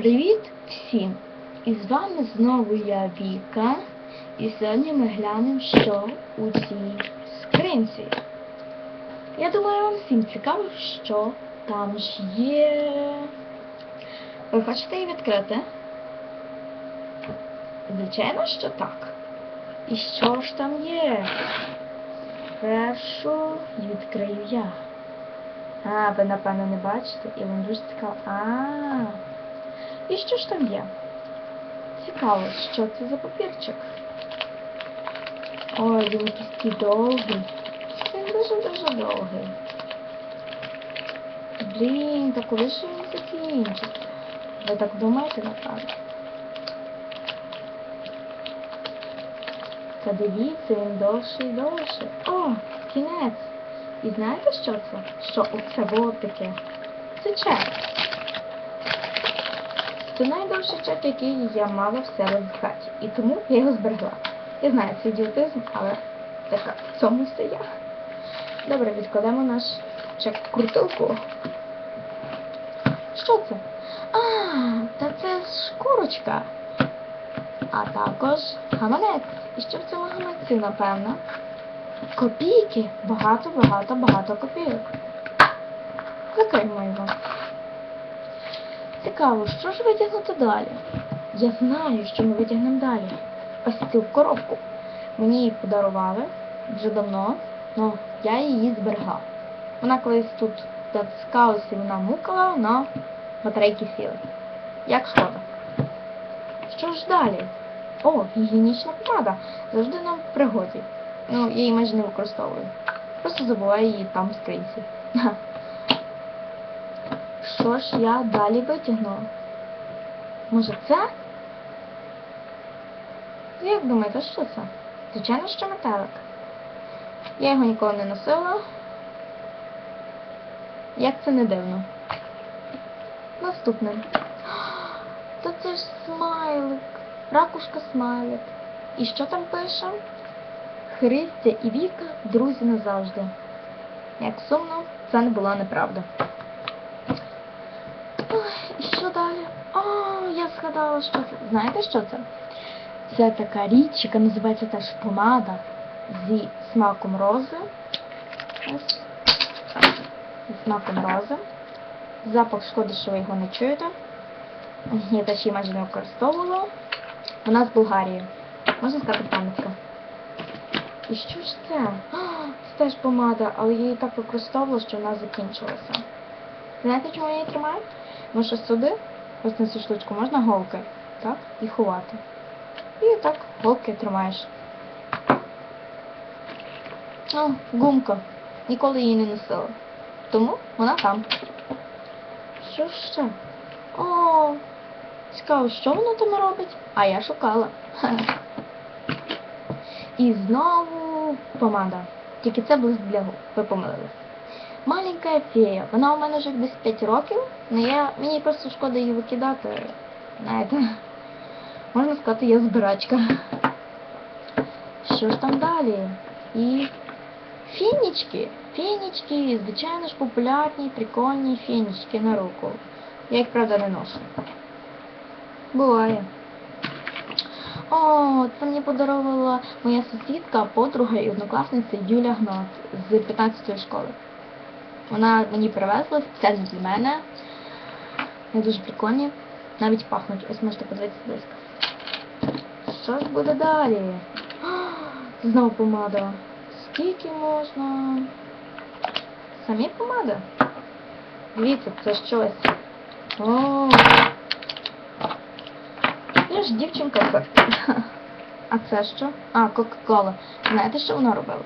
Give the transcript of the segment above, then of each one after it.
Привіт всім! І з вами знову я Віка. І сьогодні ми глянемо, що у цій скринці. Я думаю, вам всім цікаво, що там ж є. Ви хочете її відкрити? Звичайно, що так. І що ж там є? Першу відкрию я. А, ви напевно не бачите, і вам дуже цікаво. А. І що ж там є? Цікаво, що це за папірчик? Ой, він такий довгий. Він дуже-дуже довгий. Блін, та коли ж він закінчиться? Ви так думаєте, напевно? Та дивіться, він довший і довший. О, кінець. І знаєте, що це? Що оце було таке? Це чек. Це найдовший чек, який я мала в себе в хаті. І тому я його зберегла. Я знаю, це ідіотизм, але така в цьому все я. Добре, відкладемо наш чек в крутилку. Що це? А, та це шкурочка. А також гаманець. І що в цьому гаманці, напевно? Копійки. Багато, багато, багато копійок. Закриємо його. Цікаво, що ж витягнути далі? Я знаю, що ми витягнемо далі. Ось цю коробку. Мені її подарували вже давно, але я її зберегла. Вона колись тут таскалася і вона мукала, але батарейки сіли. Як шкода. Що ж далі? О, гігієнічна помада. Завжди нам в пригоді. Ну, я її майже не використовую. Просто забуваю її там в скринці. Що ж я далі витягну? Може це? Як думаєте, що це? Звичайно, що метелик. Я його ніколи не носила. Як це не дивно. Наступне. Та це ж смайлик. Ракушка смайлик. І що там пише? Христя і Віка друзі назавжди. Як сумно, це не була неправда. Ой, і що далі? О, я згадала, що це. Знаєте, що це? Це така річ, яка називається теж помада зі смаком рози. Ось. Зі смаком рози. Запах шкода, що ви його не чуєте. Я теж її майже не використовувала. Вона з Болгарії. Можна сказати пам'ятка. І що ж це? А, це теж помада, але я її так використовувала, що вона закінчилася. Знаєте, чому я її тримаю? Тому що сюди, ось на цю штучку, можна голки, так, і ховати. І так голки тримаєш. О, гумка. Ніколи її не носила. Тому вона там. Що ще? О, цікаво, що воно там робить? А я шукала. І знову помада. Тільки це блиск для губ. Ви помилились. Маленька фея. Вона у мене вже десь 5 років. але я, мені просто шкода її викидати. Знаєте, можна сказати, я збирачка. Що ж там далі? І фінічки. Фінічки, звичайно ж, популярні, прикольні фінічки на руку. Я їх, правда, не ношу. Буває. О, це мені подарувала моя сусідка, подруга і однокласниця Юля Гнат з 15-ї школи. Вона мені привезла спеціально для мене. Вони дуже прикольні. Навіть пахнуть. Ось можете подивитися близько. Що ж буде далі? Знову помада. Скільки можна? Самі помади? Дивіться, це щось. О, я ж дівчинка. А це що? А, Кока-Кола. Знаєте, що вона робила?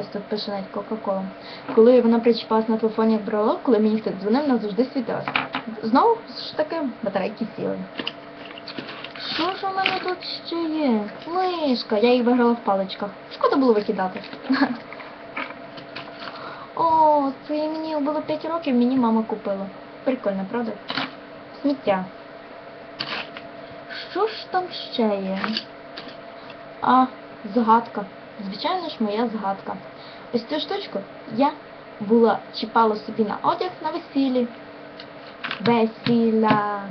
Ось тут пише навіть Кока-Кола. Коли вона причіпалась на телефоні брелок, коли мені хтось дзвонив, вона завжди світилася. Знову ж таки батарейки сіли. Що ж у мене тут ще є? Мишка. Я її виграла в паличках. Шкода було викидати. О, це мені було 5 років, мені мама купила. Прикольно, правда? Сміття. Що ж там ще є? А, згадка. Звичайно ж, моя згадка. Ось цю штучку я була чіпала собі на одяг на весіллі. Весілля.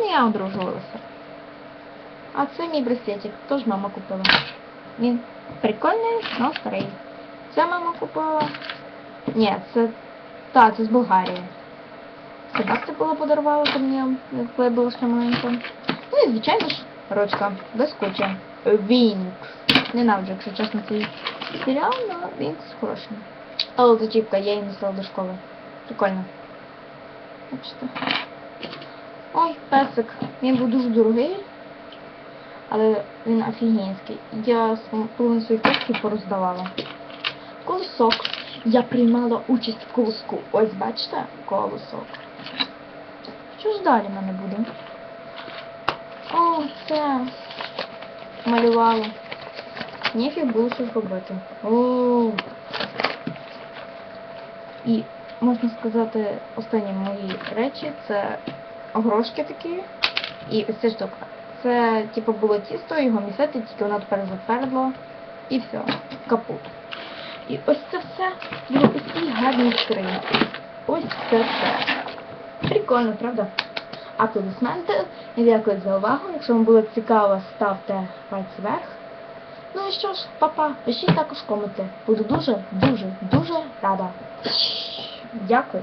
я одружувалася. А це мій браслетик, теж мама купила. Він прикольний, але старий. Це мама купила. Ні, це. Та, це з Болгарії. Це бабця була подарувала мені, коли я була ще маленька. Ну і звичайно ж, ручка, без кучі. Вінкс. Ненавиджу, якщо чесно, цей серіал, але Вінкс хороший. Але зачіпка, я її несла до школи. Прикольно. Бачите. Ой, песик. Він був дуже дорогий, але він офігенський. Я половину своїх коштів пороздавала. Колосок. Я приймала участь в колоску. Ось бачите, колосок. Що ж далі в мене буде? О, це малювала. Ніфіг було щось робити. О. І можна сказати, останні мої речі це огрошки такі. І ось ця штука. Це типу було тісто, його місити, тільки воно тепер затвердло. І все, капут. І ось це все було у цій гарній скринці. Ось це все. Прикольно, правда? Аплодисменти. І дякую за увагу. Якщо вам було цікаво, ставте пальці вверх. Ну і що ж, папа, пишіть також коменти. Буду дуже, дуже, дуже рада. Дякую.